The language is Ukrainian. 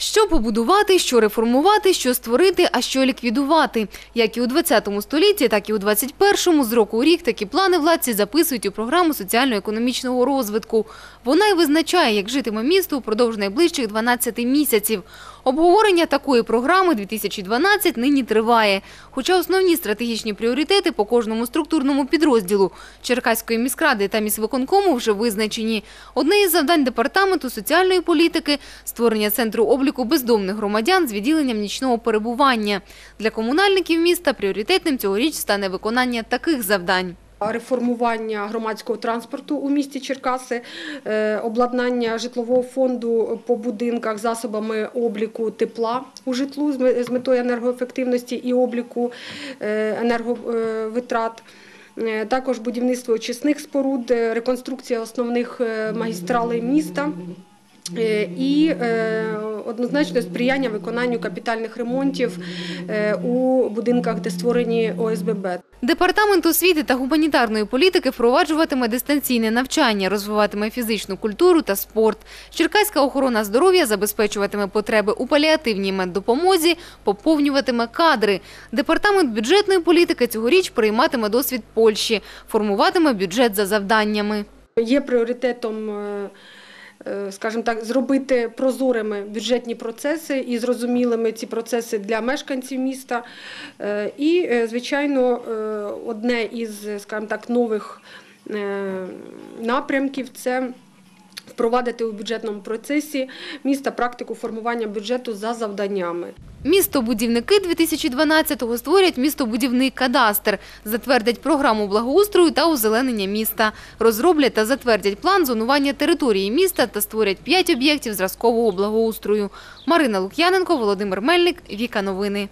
Що побудувати, що реформувати, що створити, а що ліквідувати. Як і у 20 столітті, так і у 21-му з року у рік такі плани владці записують у програму соціально-економічного розвитку. Вона й визначає, як житиме місто упродовж найближчих 12 місяців. Обговорення такої програми 2012 нині триває. Хоча основні стратегічні пріоритети по кожному структурному підрозділу Черкаської міськради та міськвиконкому вже визначені. Одне із завдань департаменту соціальної політики – створення центру обліку бездомних громадян з відділенням нічного перебування. Для комунальників міста пріоритетним цьогоріч стане виконання таких завдань. Реформування громадського транспорту у місті Черкаси, е, обладнання житлового фонду по будинках засобами обліку тепла у житлу з метою енергоефективності і обліку е, енерговитрат. Е, Також будівництво очисних споруд, реконструкція основних магістралей міста. Е, І е, однозначно сприяння виконанню капітальних ремонтів е, у будинках, де створені ОСББ. Департамент освіти та гуманітарної політики впроваджуватиме дистанційне навчання, розвиватиме фізичну культуру та спорт. Черкаська охорона здоров'я забезпечуватиме потреби у паліативній меддопомозі, поповнюватиме кадри. Департамент бюджетної політики цьогоріч прийматиме досвід Польщі, формуватиме бюджет за завданнями. Є пріоритетом, скажімо так, зробити прозорими бюджетні процеси і зрозумілими ці процеси для мешканців міста. Е, І, е, звичайно, е, одне із, скажімо так, нових е, напрямків це. Впровадити у бюджетному процесі міста практику формування бюджету за завданнями. Містобудівники 2012-го створять містобудівний кадастр, затвердять програму благоустрою та озеленення міста, розроблять та затвердять план зонування території міста та створять п'ять об'єктів зразкового благоустрою. Марина Лук'яненко, Володимир Мельник, Віка Новини.